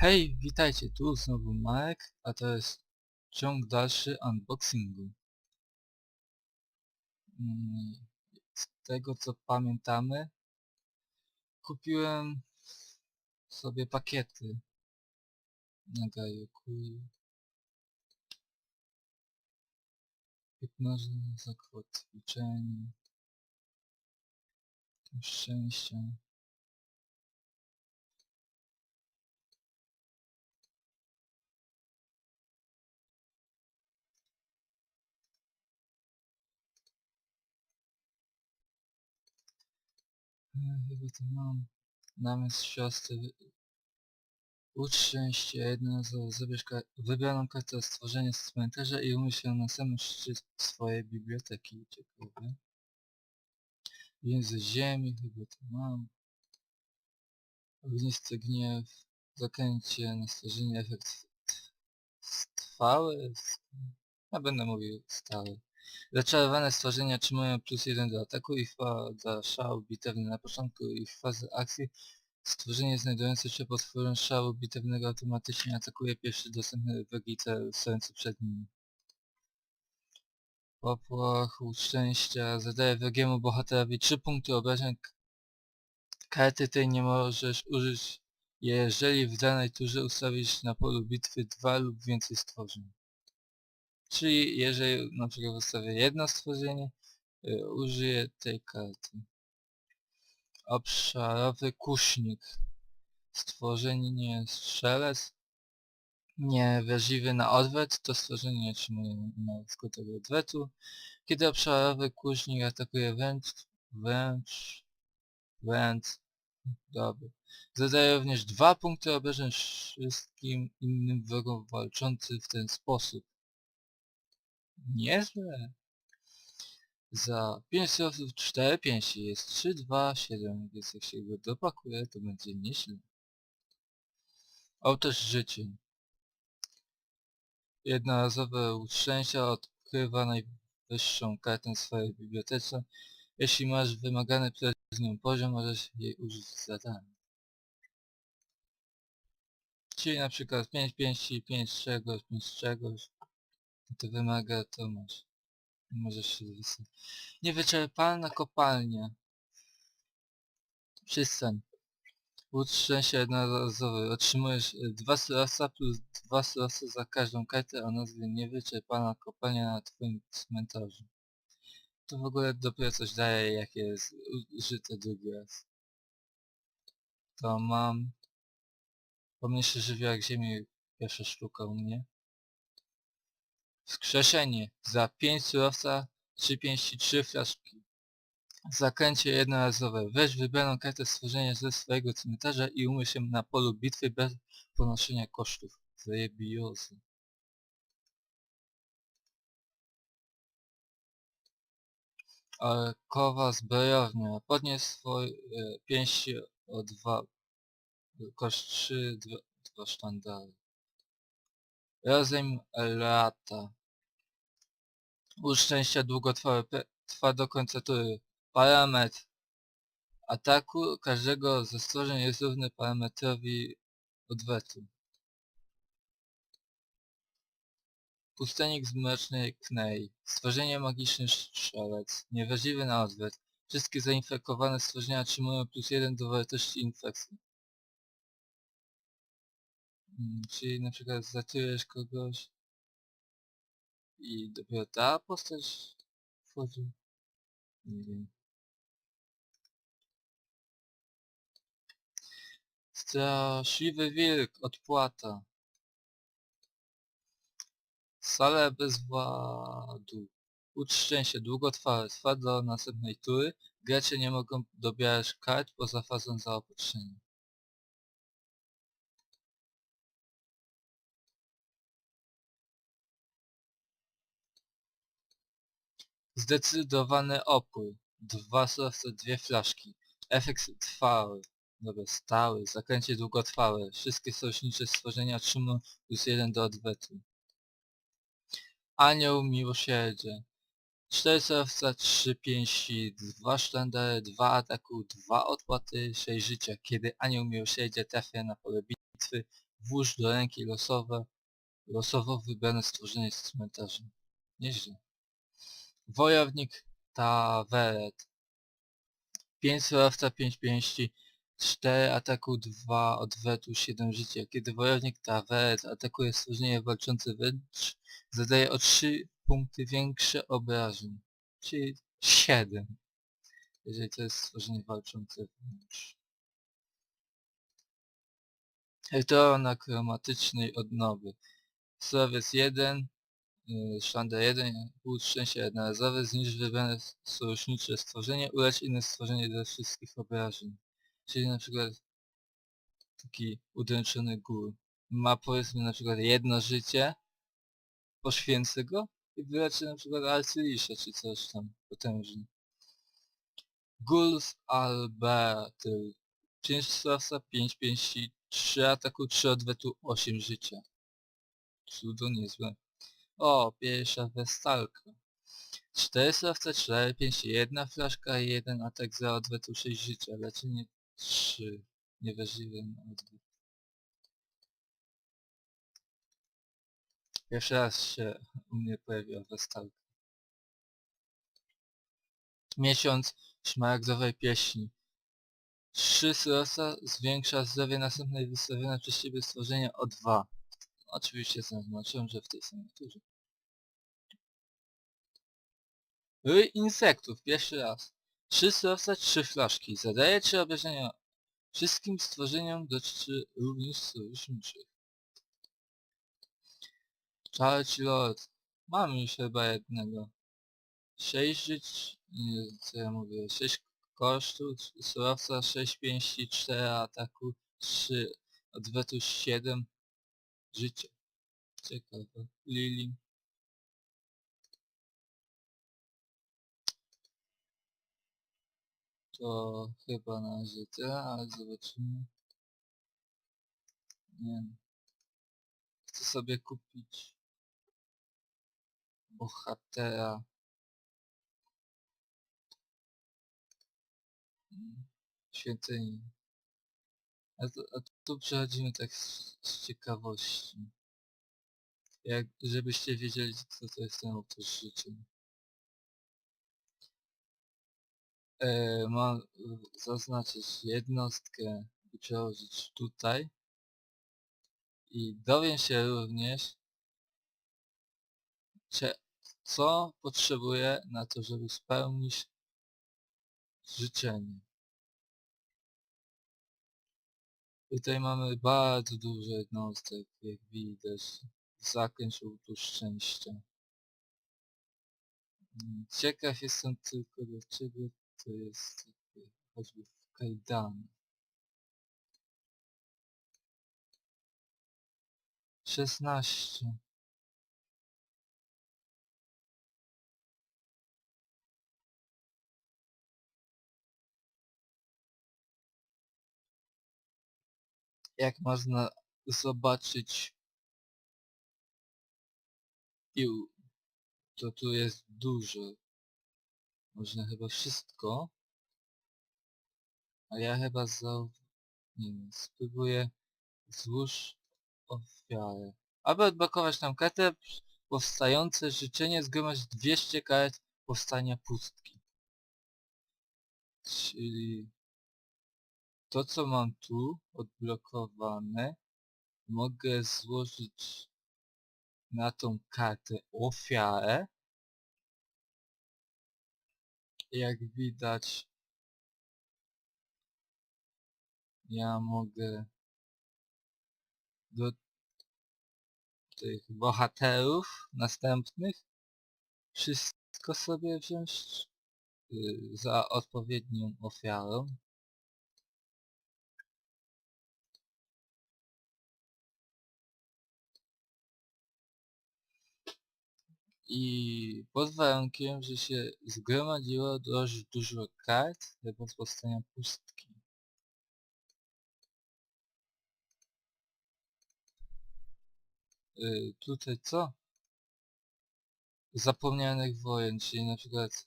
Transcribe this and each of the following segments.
Hej, witajcie, tu znowu Marek, a to jest ciąg dalszy unboxingu. Mm, Z tego co pamiętamy, kupiłem sobie pakiety na Gajoku i hipnoza, zakotwiczenie, szczęścia. E, Chyba to mam. Namiast siostry. Ucz szczęście, jedno zabierz wybraną kartę stworzenia z cmentarza i umyśl ją na samym szczycie swojej biblioteki. Ciekawe. Język ziemi, chyba to mam. Ognisty gniew. Zakręcie na stworzenie efekt trwały. Ja będę mówił stały. Zaczarowane stworzenia otrzymują plus 1 do ataku i wpada szał bitewny na początku ich fazy akcji. Stworzenie znajdujące się pod wpływem szału bitewnego automatycznie atakuje pierwszy dostępny wrogi stojący przed nim. Popłoch, szczęścia, zadaje wrogiemu bohaterowi 3 punkty obrażeń. Karty tej nie możesz użyć, jeżeli w danej turze ustawisz na polu bitwy dwa lub więcej stworzeń. Czyli jeżeli na przykład ustawię jedno stworzenie, y, użyję tej karty. Obszarowy kusznik. Stworzenie strzelec. Nie wrażliwy na odwet, to stworzenie nie otrzymuje na skutek odwetu. Kiedy obszarowy kusznik atakuje wręcz, wręcz, wręcz, dobry. Zadaje również dwa punkty obrażeń wszystkim innym wrogom walczącym w ten sposób. Niezłe. Za 5 surowców 4 pięści jest 3, 2, 7, więc jak się go dopakuje, to będzie nieźle. Ołtarz życzeń. Jednorazowe uczęścia odkrywa najwyższą kartę swojej bibliotece. Jeśli masz wymagany przez nią poziom, możesz jej użyć za darmo. Czyli na przykład 5 pięści, 5 czegoś, 5 czegoś. To wymaga, to masz. Możesz się wysłać. Niewyczerpalna kopalnia. Przystań. Łódź szczęścia jednorazowy. Otrzymujesz y, dwa surowca plus dwa surowce za każdą kartę o nazwie niewyczerpana kopalnia na twoim cmentarzu. To w ogóle dopiero coś daje, jak jest użyte drugi raz. To mam... Pomniejszy żywiołek ziemi, pierwsza sztuka u mnie. Wskrzeszenie. Za 5 surowca, 3 pięści, 3 flaszki. Zakręcie jednorazowe. Weź wybraną kartę stworzenia ze swojego cmentarza i umyśl się na polu bitwy bez ponoszenia kosztów. Zajebiozy. Orkowa zbrojownia. Podnieś swoje pięści o dwa koszt 3, dwa, dwa sztandary. Rozejm lata. Łódź szczęścia długotrwałe trwa do końca tury. Parametr ataku każdego ze stworzeń jest równy parametrowi odwetu. Pustelnik z Mrocznej Knei. Stworzenie magiczny strzelec. Niewrażliwy na odwet. Wszystkie zainfekowane stworzenia otrzymują plus 1 do wartości infekcji. Mm, Czyli na przykład zatujesz kogoś i dopiero ta postać wchodzi. Nie wiem. Straszliwy wilk, odpłata. Sale bez władu. Ucz szczęście długotrwałe, trwa do następnej tury. Gracze nie mogą dobierać kart poza fazą zaopatrzenia. Zdecydowany opór. Dwa surowce, dwie flaszki. Efekt trwały. Dobra, stały. Zakręcie długotrwałe. Wszystkie sojusznicze stworzenia otrzymują plus jeden do odwetu. Anioł miłosierdzie. 4 surowca, 3 pięści, 2 sztandary, 2 ataku, 2 odpłaty, 6 życia. Kiedy anioł miłosierdzia trafia na pole bitwy, Włóż do ręki losowe, losowo wybrane stworzenie z cmentarza. Nieźle. Wojownik Taweret. 5 surowca, 5 pięści, 4 ataku, 2 odwetu, 7 życia. Kiedy wojownik Taweret atakuje stworzenie walczące wręcz, zadaje o 3 punkty większe obrażeń. Czyli 7. Jeżeli to jest stworzenie walczące wręcz. Rytuał na chromatycznej odnowy. Surowiec 1, yy, sztandar 1, punkt szczęścia jednorazowy, zniszcz wybrane sojusznicze stworzenie, ulecz inne stworzenie ze wszystkich obrażeń. Czyli na przykład taki udręczony gór. Ma powiedzmy na przykład jedno życie, poświęcę go i wyleczę na przykład arcylisza czy coś tam potężny. Gulls Alberty. 5 surowca, 5 pięści, 3 ataku, 3 odwetu, 8 życia. Cudo niezłe. O, pierwsza westalka. 4 surowce, 4 pięści, 1 flaszka i 1 atak za odwetu 6 życia. Leczenie 3. Nieważliwy na odwet. Pierwszy raz się u mnie pojawiła westalka. Miesiąc szmaragdowej pieśni. Trzy surowca zwiększa zdrowie następnej wystawione przez siebie stworzenia o 2. Oczywiście zaznaczyłem, że w tej samej turze. Ryj insektów, pierwszy raz. Trzy surowca, trzy flaszki. Zadaje trzy obrażenia wszystkim stworzeniom dotyczy również sojuszniczych. Charge Lord. Mam już chyba jednego. 6 żyć, nie, co ja mówię, 6 kosztu, surowca 6 pięści, 4 ataku, 3 odwetu 7 życia. Ciekawe. Lili. To chyba na razie ale zobaczymy. Nie. Chcę sobie kupić bohatera Świątyni. A a tu przechodzimy tak z, z ciekawości. Jak, żebyście wiedzieli, co to jest ten autor życzeń. E, mam y, zaznaczyć jednostkę i przełożyć tutaj. I dowiem się również, co potrzebuję na to, żeby spełnić życzenie. Tutaj mamy bardzo dużo jednostek, jak widać. Zakręć tu szczęścia. Mm, Ciekaw jestem tylko dlaczego to jest choćby w kajdany. 16. Jak można zobaczyć pił, to tu jest dużo. Można chyba wszystko. A ja chyba za... Nie wiem, spróbuję złóż ofiarę. Aby odblokować nam kartę, powstające życzenie zgromadź 200 kart powstania pustki. Czyli to co mam tu odblokowane mogę złożyć na tą kartę ofiarę. Jak widać ja mogę do tych bohaterów następnych wszystko sobie wziąć y, za odpowiednią ofiarą. I pod warunkiem, że się zgromadziło dość dużo kart z powstania pustki. Yy, tutaj co? Zapomnianych wojen, czyli na przykład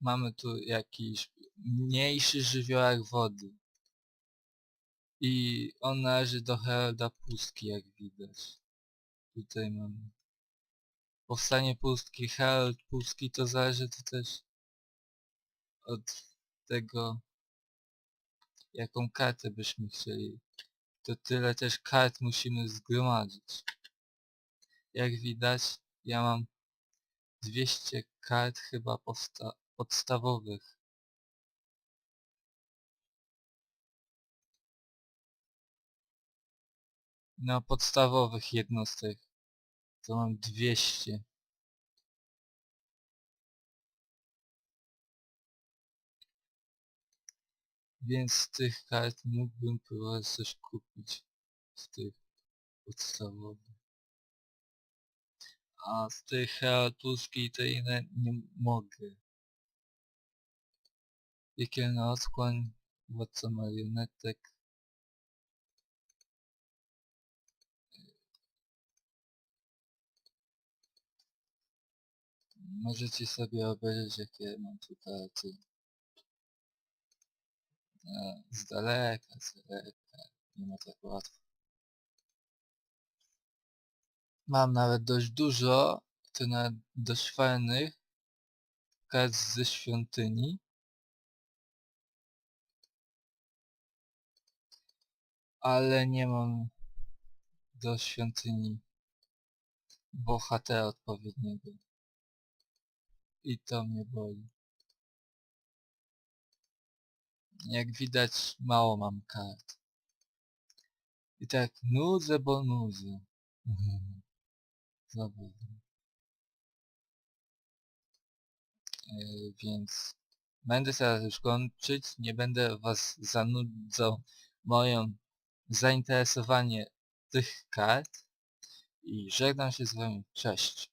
mamy tu jakiś mniejszy żywiołak wody. I on należy do Heralda Pustki, jak widać. Tutaj mamy. Powstanie pustki. Herald Pustki to zależy to też od tego, jaką kartę byśmy chcieli. To tyle też kart musimy zgromadzić. Jak widać, ja mam 200 kart chyba podstawowych. No, podstawowych jednostek. To mam 200. Więc z tych kart mógłbym próbować coś kupić. Z tych podstawowych. A z tych heralduski i te inne nie mogę. Piekielna otchłań, władca marionetek. Możecie sobie obejrzeć jakie mam tu karty. E, Z daleka, z daleka. Nie ma tak łatwo. Mam nawet dość dużo, to nawet dość fajnych kart ze świątyni. Ale nie mam do świątyni bohatera odpowiedniego. I to mnie boli. Jak widać mało mam kart. I tak nudzę, bo nudzę. Zabawne. Yy, więc będę teraz już kończyć. Nie będę was zanudzał moją zainteresowanie tych kart. I żegnam się z wami. Cześć.